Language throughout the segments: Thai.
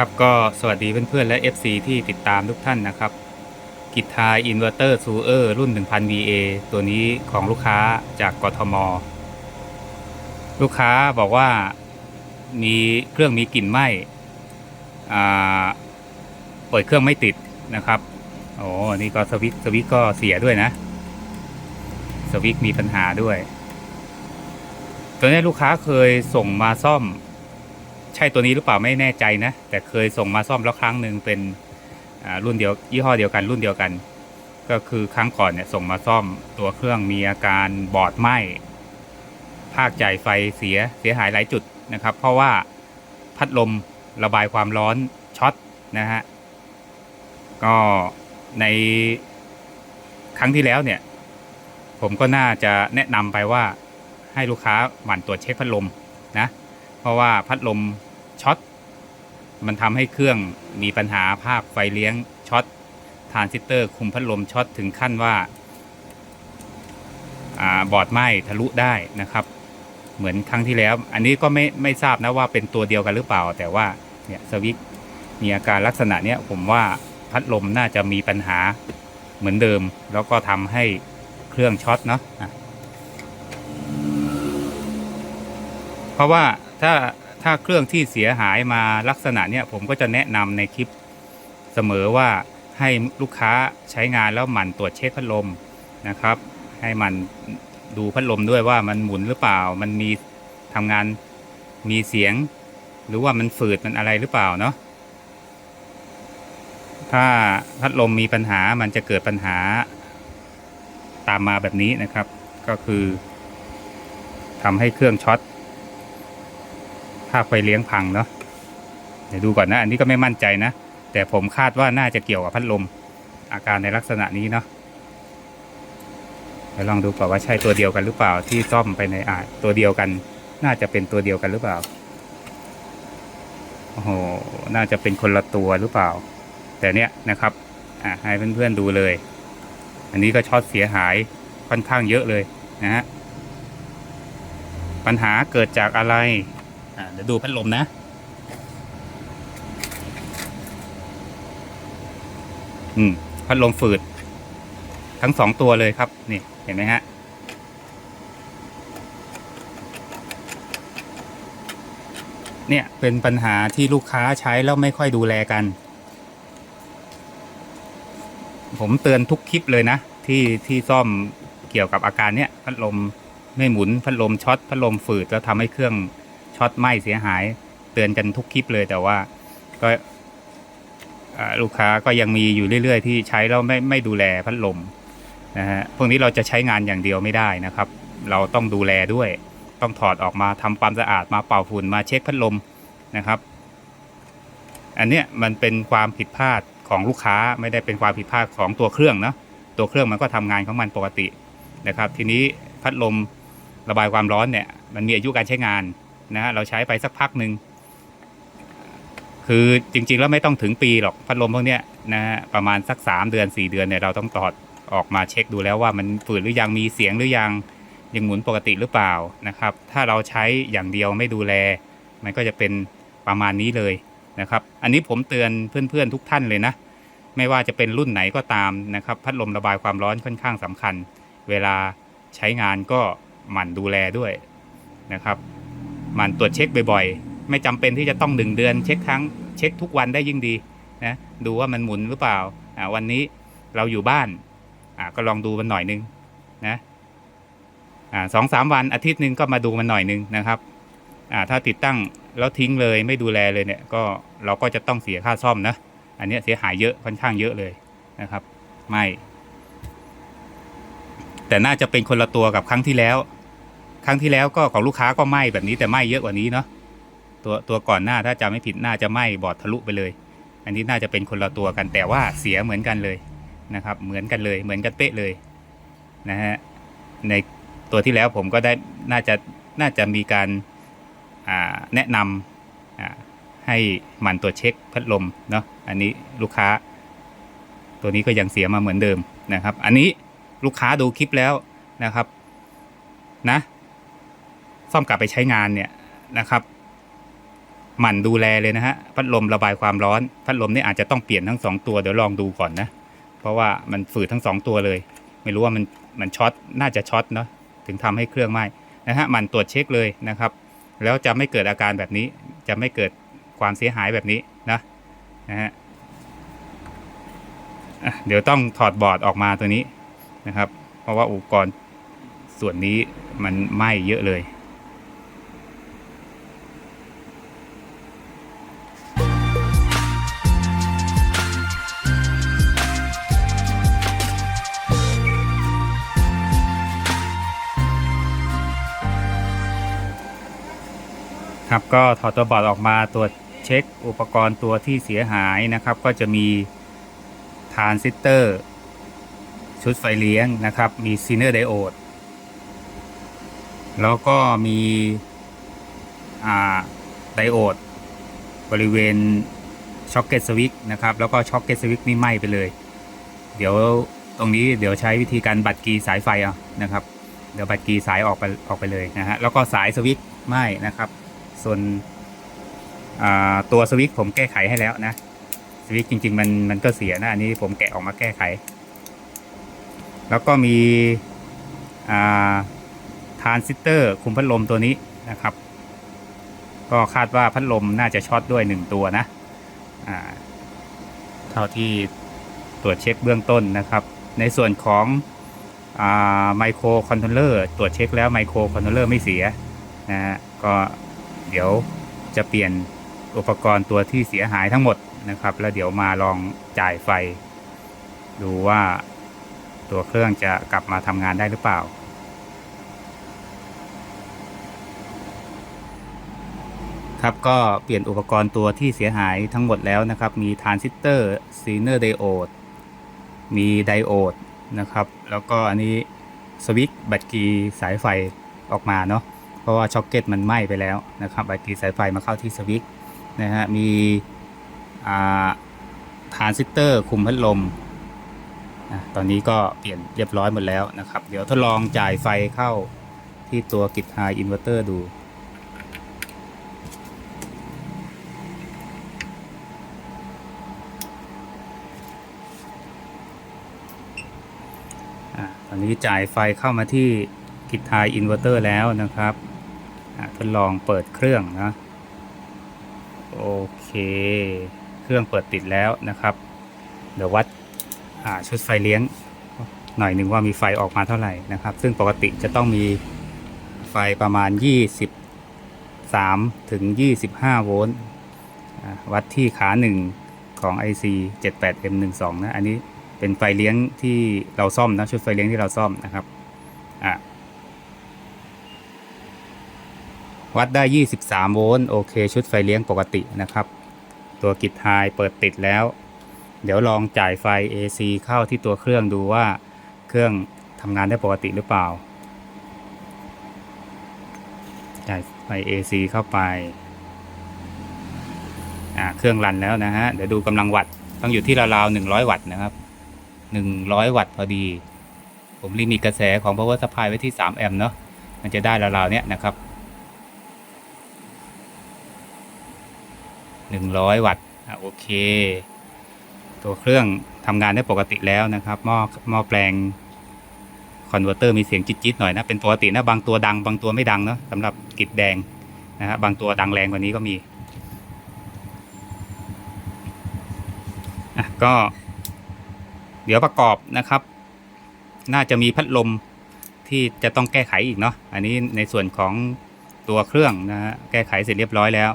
ครับก็สวัสดีเพื่อนๆ และ FC ที่ติดตามทุกท่านนะครับกิทาอินเวอร์เตอร์ซูเออร์รุ่น 1000 VA ตัวนี้ของลูกค้าจากกทม ลูกค้าบอกว่ามีเครื่องมีกลิ่นไหม้เปิดเครื่องไม่ติดนะครับโอ้นี่ก็สวิตสวิตก็เสียด้วยนะ สวิตมีปัญหาด้วย ตัวนี้ลูกค้าเคยส่งมาซ่อม ใช่ตัวนี้หรือเปล่าไม่แน่ใจนะ แต่เคยส่งมาซ่อมแล้วครั้งหนึ่งเป็นรุ่นเดียวยี่ห้อเดียวกันรุ่นเดียวกัน ก็คือครั้งก่อนเนี่ยส่งมาซ่อมตัวเครื่องมีอาการบอดไหม้ภาคจ่ายไฟเสียเสียหายหลายจุดนะครับ เพราะว่าพัดลมระบายความร้อนช็อตนะฮะก็ในครั้งที่แล้วเนี่ย ผมก็น่าจะแนะนำไปว่าให้ลูกค้าหมั่นตรวจเช็คพัดลมนะ เพราะว่าพัดลมช็อตมันทำให้เครื่องมีปัญหาภาคไฟเลี้ยงช็อตทรานซิสเตอร์คุมพัดลมช็อตถึงขั้นว่าอาบอร์ดไหม้ทะลุได้นะครับ เหมือนครั้งที่แล้ว อันนี้ก็ไม่ไม่ทราบนะว่าเป็นตัวเดียวกันหรือเปล่า แต่ว่าเนี่ยสวิตมีอาการลักษณะเนี้ยผมว่าพัดลมน่าจะมีปัญหาเหมือนเดิม แล้วก็ทำให้เครื่องช็อตเนาะะเพราะว่า ถ้าถ้าเครื่องที่เสียหายมาลักษณะเนี้ยผมก็จะแนะนำในคลิปเสมอว่าให้ลูกค้าใช้งานแล้วหมั่นตรวจเช็คพัดลมนะครับ ให้มันดูพัดลมด้วยว่ามันหมุนหรือเปล่า มันมีทำงานมีเสียง หรือว่ามันฝืดมันอะไรหรือเปล่าเนาะถ้าพัดลมมีปัญหามันจะเกิดปัญหาตามมาแบบนี้นะครับ ก็คือทำให้เครื่องช็อต ภาไฟเลี้ยงพังเนาะเดี๋ยวดูก่อนนะ อันนี้ก็ไม่มั่นใจนะ แต่ผมคาดว่าน่าจะเกี่ยวกับพัดลม อาการในลักษณะนี้เนาะเดี๋ยวลองดูก่อนว่าใช่ตัวเดียวกันหรือเปล่าที่ซ่อมไปในอาตัวเดียวกัน น่าจะเป็นตัวเดียวกันหรือเปล่าโอ้โหน่าจะเป็นคนละตัวหรือเปล่า แต่เนี้ยนะครับอ่าให้เพื่อนๆดูเลย อันนี้ก็ช็อตเสียหายค่อนข้างเยอะเลยนะฮะปัญหาเกิดจากอะไร อ่าเดี๋ยวดูพัดลมนะอืมพัดลมฝืด ทั้งสองตัวเลยครับ นี่เห็นไหมฮะเนี่ยเป็นปัญหาที่ลูกค้าใช้แล้วไม่ค่อยดูแลกัน ผมเตือนทุกคลิปเลยนะ ที่ที่ซ่อมเกี่ยวกับอาการเนี้ยพัดลมไม่หมุนพัดลมช็อตพัดลมฝืดแล้วทำให้เครื่อง ช็อตไหม้เสียหาย เตือนกันทุกคลิปเลยแต่ว่าก็ลูกค้าก็ยังมีอยู่เรื่อย ๆ ที่ใช้แล้วไม่ไม่ดูแลพัดลมนะฮะพวกนี้เราจะใช้งานอย่างเดียวไม่ได้นะครับ เราต้องดูแลด้วย ต้องถอดออกมาทำความสะอาดมาเป่าฝุ่นมาเช็คพัดลมนะครับ อันเนี้ยมันเป็นความผิดพลาดของลูกค้าไม่ได้เป็นความผิดพลาดของตัวเครื่องนะตัวเครื่องมันก็ทำงานของมันปกตินะครับ ทีนี้พัดลมระบายความร้อนเนี่ยมันมีอายุการใช้งาน นะฮะเราใช้ไปสักพักหนึ่งคือจริง ๆ แล้วไม่ต้องถึงปีหรอกพัดลมพวกเนี้ยนะฮะประมาณสักสามเดือนสี่เดือนเนี่ยเราต้องตอดออกมาเช็คดูแล้วว่ามันฝืดหรือยังมีเสียงหรือยังยังหมุนปกติหรือเปล่านะครับ ถ้าเราใช้อย่างเดียวไม่ดูแล มันก็จะเป็นประมาณนี้เลยนะครับ อันนี้ผมเตือนเพื่อนๆทุกท่านเลยนะ ไม่ว่าจะเป็นรุ่นไหนก็ตามนะครับ พัดลมระบายความร้อนค่อนข้างสำคัญ เวลาใช้งานก็หมั่นดูแลด้วยนะครับ มันตรวจเช็คบ่อยๆ ไม่จำเป็นที่จะต้องหนึ่งเดือนเช็คครั้งเช็คทุกวันได้ยิ่งดีนะดูว่ามันหมุนหรือเปล่าวันนี้เราอยู่บ้านก็ลองดูมันหน่อยนึงนะสองสามวันอาทิตย์หนึ่งก็มาดูมันหน่อยนึงนะครับถ้าติดตั้งแล้วทิ้งเลยไม่ดูแลเลยเนี่ยก็เราก็จะต้องเสียค่าซ่อมนะอันนี้เสียหายเยอะค่อนข้างเยอะเลยนะครับ ไม่ แต่น่าจะเป็นคนละตัวกับครั้งที่แล้ว ครั้งที่แล้วก็ของลูกค้าก็ไหม้แบบนี้แต่ไหม้เยอะกว่านี้เนาะตัวตัวก่อนหน้าถ้าจำไม่ผิดน่าจะไหม้บอดทะลุไปเลย อันนี้น่าจะเป็นคนละตัวกันแต่ว่าเสียเหมือนกันเลยนะครับเหมือนกันเลยเหมือนกันเป๊ะเลยนะฮะในตัวที่แล้วผมก็ได้น่าจะน่าจะมีการแนะนำให้มันตรวเช็คพัดลมเนาะอันนี้ลูกค้า ตัวนี้ก็ยังเสียมาเหมือนเดิมนะครับ อันนี้ลูกค้าดูคลิปแล้วนะครับนะ ซ่อมกลับไปใช้งานเนี่ยนะครับหมั่นดูแลเลยนะฮะพัดลมระบายความร้อน พัดลมนี่อาจจะต้องเปลี่ยนทั้งสองตัวเดี๋ยวลองดูก่อนนะ เพราะว่ามันฝืดทั้งสองตัวเลย ไม่รู้ว่ามันมันช็อตน่าจะช็อตเนาะถึงทำให้เครื่องไหม้นะฮะหมั่นตรวจเช็คเลยนะครับ แล้วจะไม่เกิดอาการแบบนี้ จะไม่เกิดความเสียหายแบบนี้นะนะฮะอะเดี๋ยวต้องถอดบอร์ดออกมาตัวนี้นะครับ เพราะว่าอุปกรณ์ส่วนนี้มันไหม้เยอะเลย ครับ ก็ถอดตัวบอร์ดออกมาตรวจเช็คอุปกรณ์ตัวที่เสียหายนะครับ ก็จะมีทรานซิสเตอร์ ชุดไฟเลี้ยงนะครับ มีซีเนอร์ไดโอดแล้วก็มีไดโอดบริเวณช็อคเก็ตสวิตนะครับ แล้วก็ช็อคเก็ตสวิตนี่ไหม้ไปเลย เดี๋ยวตรงนี้เดี๋ยวใช้วิธีการบัดกีสายไฟเอานะครับ เดี๋ยวบัดกีสายออกไปออกไปเลยนะฮะแล้วก็สายสวิตช์ไหม้นะครับ ส่วนตัวสวิตช์ผมแก้ไขให้แล้วนะสวิตช์จริง ๆ มันมันก็เสียนะอันนี้ผมแกะออกมาแก้ไข แล้วก็มีอ่าทรานซิสเตอร์คุมพัดลมตัวนี้นะครับ ก็คาดว่าพัดลมน่าจะช็อตด้วยหนึ่งตัวนะเท่าที่ตรวจเช็คเบื้องต้นนะครับ ในส่วนของไมโครคอนโทรลเลอร์ตรวจเช็คแล้วไมโครคอนโทรลเลอร์ไม่เสียนะฮะก็ เดี๋ยวจะเปลี่ยนอุปกรณ์ตัวที่เสียหายทั้งหมดนะครับ แล้วเดี๋ยวมาลองจ่ายไฟ ดูว่าตัวเครื่องจะกลับมาทำงานได้หรือเปล่า ครับก็เปลี่ยนอุปกรณ์ตัวที่เสียหายทั้งหมดแล้วนะครับ มีทรานซิสเตอร์ซีเนอร์ไดโอดมีไดโอดนะครับ แล้วก็อันนี้สวิตช์บตเตอรี่สายไฟออกมาเนาะ เพราะว่าช็อคเก็ตมันไหม้ไปแล้วนะครับแบตเตอรี่สายไฟมาเข้าที่สวิตนะฮะมีอ่าทรานซิสเตอร์คุมพัดลมอะตอนนี้ก็เปลี่ยนเรียบร้อยหมดแล้วนะครับ เดี๋ยวทดลองจ่ายไฟเข้าที่ตัวกิจไฮอินเวอร์เตอร์ดูตอนนี้จ่ายไฟเข้ามาที่กิจไทยอินเวอร์เตอร์แล้วนะครับ ทดลองเปิดเครื่องนะโอเค เครื่องเปิดติดแล้วนะครับ เดี๋ยววัดชุดไฟเลี้ยงหน่อยหนึ่งว่ามีไฟออกมาเท่าไหร่นะครับ ซึ่งปกติจะต้องมีไฟประมาณ 23 ถึง 25 โวลต์วัดที่ขาหนึ่งของ IC 78M12 นะ อันนี้เป็นไฟเลี้ยงที่เราซ่อมนะ ชุดไฟเลี้ยงที่เราซ่อมนะครับ อะ วัดได้ 23 โวลต์โอเค ชุดไฟเลี้ยงปกตินะครับ ตัวกิจไฮเปิดติดแล้ว เดี๋ยวลองจ่ายไฟ AC เข้าที่ตัวเครื่องดูว่าเครื่องทำงานได้ปกติหรือเปล่า จ่ายไฟ AC เข้าไปอ่าเครื่องรันแล้วนะฮะ เดี๋ยวดูกำลังวัตต์ต้องอยู่ที่ราวๆ100 วัตต์นะครับ 100 วัตต์พอดี ผมลิมิตกระแสของ power supply ไว้ที่ 3 แอมป์เนาะมันจะได้ราวๆเนี้ยนะครับ 100 วัตต์โอเค ตัวเครื่องทำงานได้ปกติแล้วนะครับหม้อหม้อแปลงคอนเวอร์เตอร์มีเสียงจิ๊ดๆหน่อยนะ เป็นปกตินะ บางตัวดัง บางตัวไม่ดังเนาะสำหรับกิจแดงนะฮะบางตัวดังแรงกว่านี้ก็มีอะก็ เดี๋ยวประกอบนะครับ น่าจะมีพัดลมที่จะต้องแก้ไขอีกเนาะอันนี้ในส่วนของตัวเครื่องนะฮะแก้ไขเสร็จเรียบร้อยแล้ว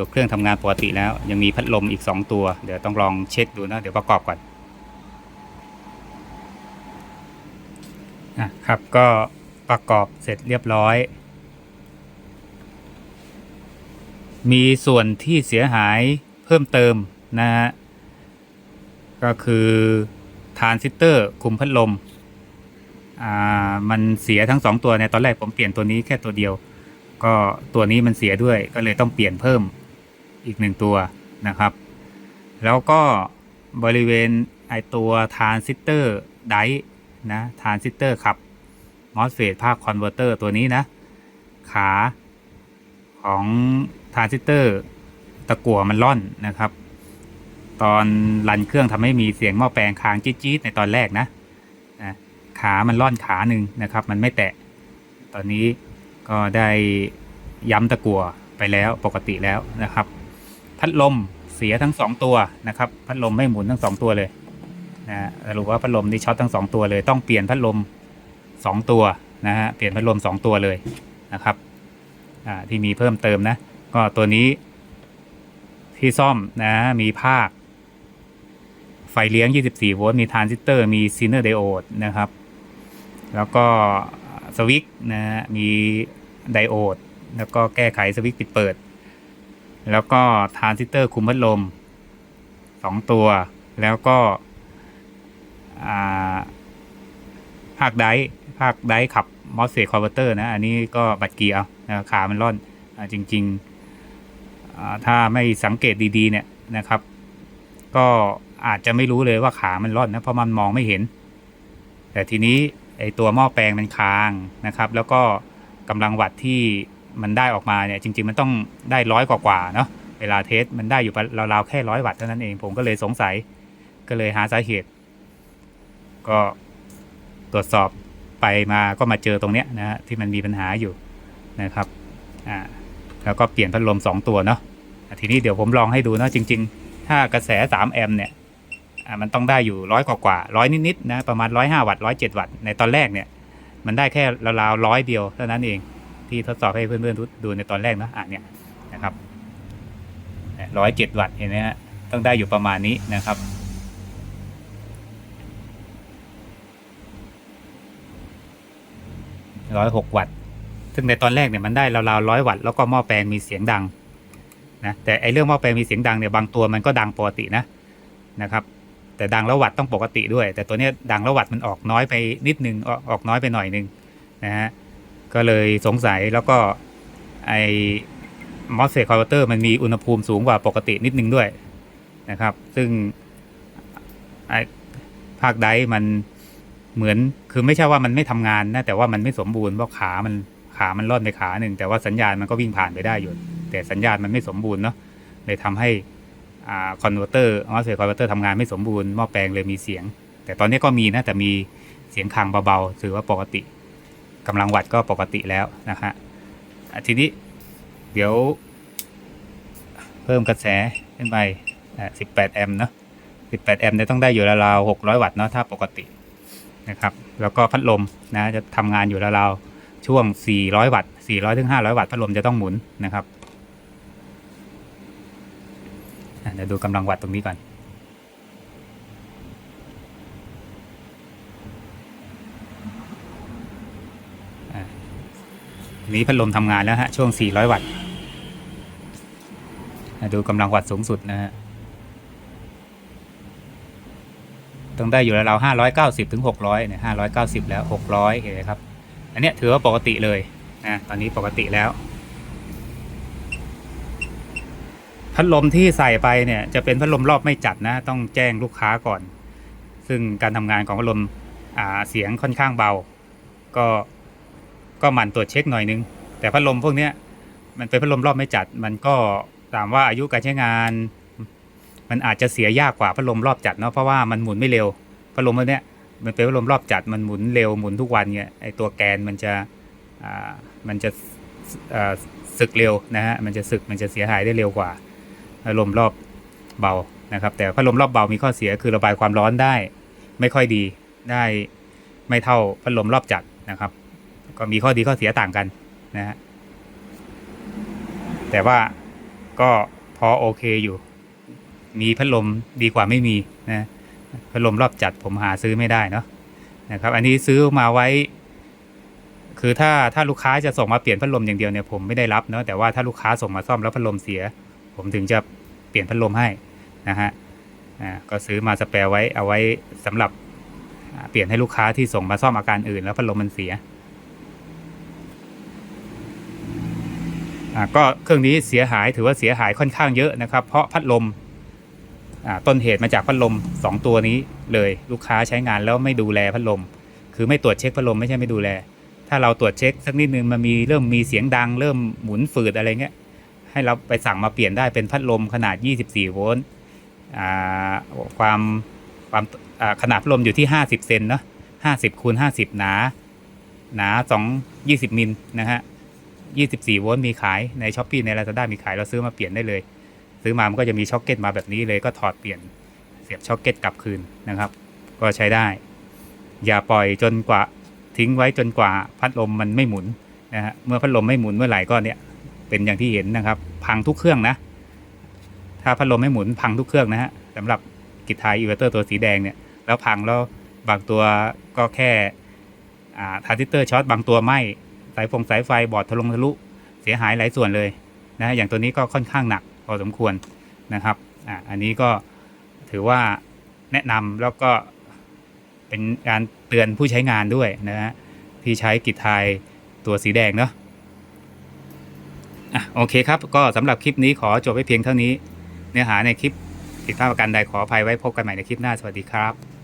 ตัวเครื่องทำงานปกติแล้ว ยังมีพัดลมอีก 2 ตัว เดี๋ยวต้องลองเช็คดูนะเดี๋ยวประกอบก่อนอะครับก็ประกอบเสร็จเรียบร้อย มีส่วนที่เสียหายเพิ่มเติมนะฮะก็คือทานซิสเตอร์คุมพัดลมอ่ามันเสียทั้งสองตัวในตอนแรกผมเปลี่ยนตัวนี้แค่ตัวเดียว ก็ตัวนี้มันเสียด้วยก็เลยต้องเปลี่ยนเพิ่ม อีกหนึ่งตัวนะครับ แล้วก็บริเวณไอตัวทานซิสเตอร์ไดนะทานซิสเตอร์ขับมอสเฟตภาคคอนเวอร์เตอร์ตัวนี้นะ ขาของทานซิสเตอร์ตะกั่วมันล่อนนะครับ ตอนรันเครื่องทำให้มีเสียงหม้อแปลงค้างจี๊ดๆในตอนแรกนะนะขามันล่อนขาหนึ่งนะครับ มันไม่แตะ ตอนนี้ก็ได้ย้ำตะกั่วไปแล้วปกติแล้วนะครับ พัดลมเสียทั้งสองตัวนะครับ พัดลมไม่หมุนทั้งสองตัวเลยนะสรุปว่าพัดลมนี่ช็อตทั้งสองตัวเลย ต้องเปลี่ยนพัดลมสองตัวนะฮะเปลี่ยนพัดลมสองตัวเลยนะครับอ่าที่มีเพิ่มเติมนะ ก็ตัวนี้ที่ซ่อมนะมีภาค ไฟเลี้ยง 24 โวลต์มีทรานซิสเตอร์มีซีเนอร์ไดโอดนะครับ แล้วก็สวิตช์นะฮะมีไดโอดแล้วก็แก้ไขสวิตช์ปิดเปิด แล้วก็ทรานซิสเตอร์คุมพัดลม 2 ตัว แล้วก็ภาคไดภาคไดขับมอสเซคอนเวอร์เตอร์นะ อันนี้ก็บัดเกียร์นะขามันร่อนอจริงๆ ถ้าไม่สังเกตดีๆ เนี่ยนะครับ ก็อาจจะไม่รู้เลยว่าขามันร่อนนะ เพราะมันมองไม่เห็น แต่ทีนี้ไอตัวหม้อแปลงมันค้างนะครับ แล้วก็กำลังวัตต์ที่ มันได้ออกมาเนี่ยจริง ๆ มันต้องได้ร้อยกว่าๆเนาะเวลาเทสมันได้อยู่ราวๆแค่ร้อยวัตต์เท่านั้นเองผมก็เลยสงสัยก็เลยหาสาเหตุ ก็ตรวจสอบไปมาก็มาเจอตรงเนี้ยนะฮะที่มันมีปัญหาอยู่นะครับอ่าแล้วก็เปลี่ยนพัดลมสองตัวเนาะทีนี้เดี๋ยวผมลองให้ดูเนาะจริง ๆ ถ้ากระแส3แอมป์เนี่ยอ่ามันต้องได้อยู่ร้อยกว่าร้อยนิดๆนะประมาณ105วัตต์107วัตต์ในตอนแรกเนี่ยมันได้แค่ราวๆร้อยเดียวเท่านั้นเอง ที่ทดสอบให้เพื่อนๆดูในตอนแรกนะอะเนี่ยนะครับร้อยเจ็ดวัตต์เห็นไหมฮะต้องได้อยู่ประมาณนี้นะครับร้อยหกวัตต์ซึ่งในตอนแรกเนี่ยมันได้ราวๆร้อยวัตต์แล้วก็หม้อแปลงมีเสียงดังนะแต่ไอเรื่องหม้อแปลงมีเสียงดังเนี่ยบางตัวมันก็ดังปกตินะนะครับ แต่ดังแล้ววัตต์ต้องปกติด้วย แต่ตัวเนี้ยดังแล้ววัตต์มันออกน้อยไปนิดนึงออกออกน้อยไปหน่อยนึงนะฮะ ก็เลยสงสัยแล้วก็ไอมอสเซคอนเวอร์เตอร์มันมีอุณหภูมิสูงกว่าปกตินิดนึงด้วยนะครับ ซึ่งไอภาคไดมันเหมือนคือไม่ใช่ว่ามันไม่ทำงานนะแต่ว่ามันไม่สมบูรณ์เพราะขามันขามันร่อนไปขาหนึ่งแต่ว่าสัญญาณมันก็วิ่งผ่านไปได้อยู่ แต่สัญญาณมันไม่สมบูรณ์เนาะเลยทำให้อ่าคอนเวอร์เตอร์มอสเซคอนเวอร์เตอร์ทำงานไม่สมบูรณ์หม้อแปลงเลยมีเสียง แต่ตอนนี้ก็มีนะแต่มีเสียงคางเบาๆถือว่าปกติ กำลังวัดก็ปกติแล้วนะฮะทีนี้เดี๋ยว เพิ่มกระแสขึ้นไป18 แอมป์เนาะ18 แอมป์เนี่ยต้องได้อยู่ราวๆ600 วัตต์เนาะถ้าปกตินะครับ แล้วก็พัดลมนะจะทำงานอยู่ราวๆช่วง 400 วัตต์ 400ถึง500 วัตต์พัดลมจะต้องหมุนนะครับเดี๋ยวดูกำลังวัดตรงนี้ก่อน นี้พัดลมทำงานแล้วฮะ ช่วง 400 วัตต์ดูกำลังวัดสูงสุดนะฮะ ต้องได้อยู่ราวๆ590 ถึง 600 เนี่ย 590 แล้ว 600เห็นไหมครับ อันเนี้ยถือว่าปกติเลยนะ ตอนนี้ปกติแล้ว พัดลมที่ใส่ไปเนี่ย จะเป็นพัดลมรอบไม่จัดนะ ต้องแจ้งลูกค้าก่อน ซึ่งการทำงานของพัดลมอ่าเสียงค่อนข้างเบา ก็ ก็หมั่นตรวจเช็คหน่อยนึง แต่พัดลมพวกเนี้ยมันเป็นพัดลมรอบไม่จัด มันก็ถามว่าอายุการใช้งาน มันอาจจะเสียยากกว่าพัดลมรอบจัดเนาะเพราะว่ามันหมุนไม่เร็วพัดลมพวกเนี้ยมันเป็นพัดลมรอบจัดมันหมุนเร็วหมุนทุกวันเนี่ยไอตัวแกนมันจะอ่ามันจะอ่าสึกเร็วนะฮะมันจะสึกมันจะเสียหายได้เร็วกว่าพัดลมรอบเบานะครับ แต่พัดลมรอบเบามีข้อเสียคือระบายความร้อนได้ ไม่ค่อยดีได้ไม่เท่าพัดลมรอบจัดนะครับ ก็มีข้อดีข้อเสียต่างกันนะฮะแต่ว่าก็พอโอเคอยู่ มีพัดลมดีกว่าไม่มีนะพัดลมรอบจัดผมหาซื้อไม่ได้เนาะนะครับ อันนี้ซื้อมาไว้ คือถ้าถ้าลูกค้าจะส่งมาเปลี่ยนพัดลมอย่างเดียวเนี่ยผมไม่ได้รับเนาะแต่ว่าถ้าลูกค้าส่งมาซ่อมแล้วพัดลมเสีย ผมถึงจะเปลี่ยนพัดลมให้นะฮะอ่าก็ซื้อมาสแปรไว้เอาไว้สำหรับเปลี่ยนให้ลูกค้าที่ส่งมาซ่อมอาการอื่นแล้วพัดลมมันเสีย อ่า ก็เครื่องนี้เสียหายถือว่าเสียหายค่อนข้างเยอะนะครับ เพราะพัดลมอ่าต้นเหตุมาจากพัดลม 2 ตัวนี้เลยลูกค้าใช้งานแล้วไม่ดูแลพัดลม คือไม่ตรวจเช็คพัดลมไม่ใช่ไม่ดูแล ถ้าเราตรวจเช็คสักนิดนึงมันมีเริ่มมีเสียงดัง เริ่มหมุนฝืดอะไรเงี้ยให้เราไปสั่งมาเปลี่ยนได้เป็นพัดลมขนาด 24 โวลต์ความความขนาดพัดลมอยู่ที่ 50 เซนเนาะ50คูณ50 หนา หนา 2 20 มิลนะฮะ 24 โวลต์มีขายในช้อปปีใน Lazada มีขายเราซื้อมาเปลี่ยนได้เลย ซื้อมามันก็จะมีช็อคเก็ตมาแบบนี้เลยก็ถอดเปลี่ยนเสียบช็อคเก็ตกลับคืนนะครับ ก็ใช้ได้ อย่าปล่อยจนกว่าทิ้งไว้จนกว่าพัดลมมันไม่หมุนนะฮะเมื่อพัดลมไม่หมุนเมื่อไหร่ก็เนี่ยเป็นอย่างที่เห็นนะครับ พังทุกเครื่องนะ ถ้าพัดลมไม่หมุนพังทุกเครื่องนะฮะสำหรับกิทายอิเวอร์เตอร์ตัวสีแดงเนี่ยแล้วพังแล้วบางตัวก็แค่อ่ารานซิเตอร์ช็อตบางตัวไหมายฟงสายไฟบอดทะลงทะลุเสียหายหลายส่วนเลยนะอย่างตัวนี้ก็ค่อนข้างหนักพอสมควรนะครับอ่าอันนี้ก็ถือว่าแนะนำแล้วก็เป็นการเตือนผู้ใช้งานด้วยนะฮะที่ใช้กิจทายตัวสีแดงเนาะอะโอเคครับก็สำหรับคลิปนี้ขอจบไว้เพียงเท่านี้ เนื้อหาในคลิปผิดพลาดประการใดขออภัยไว้พบกันใหม่ในคลิปหน้าสวัสดีครับ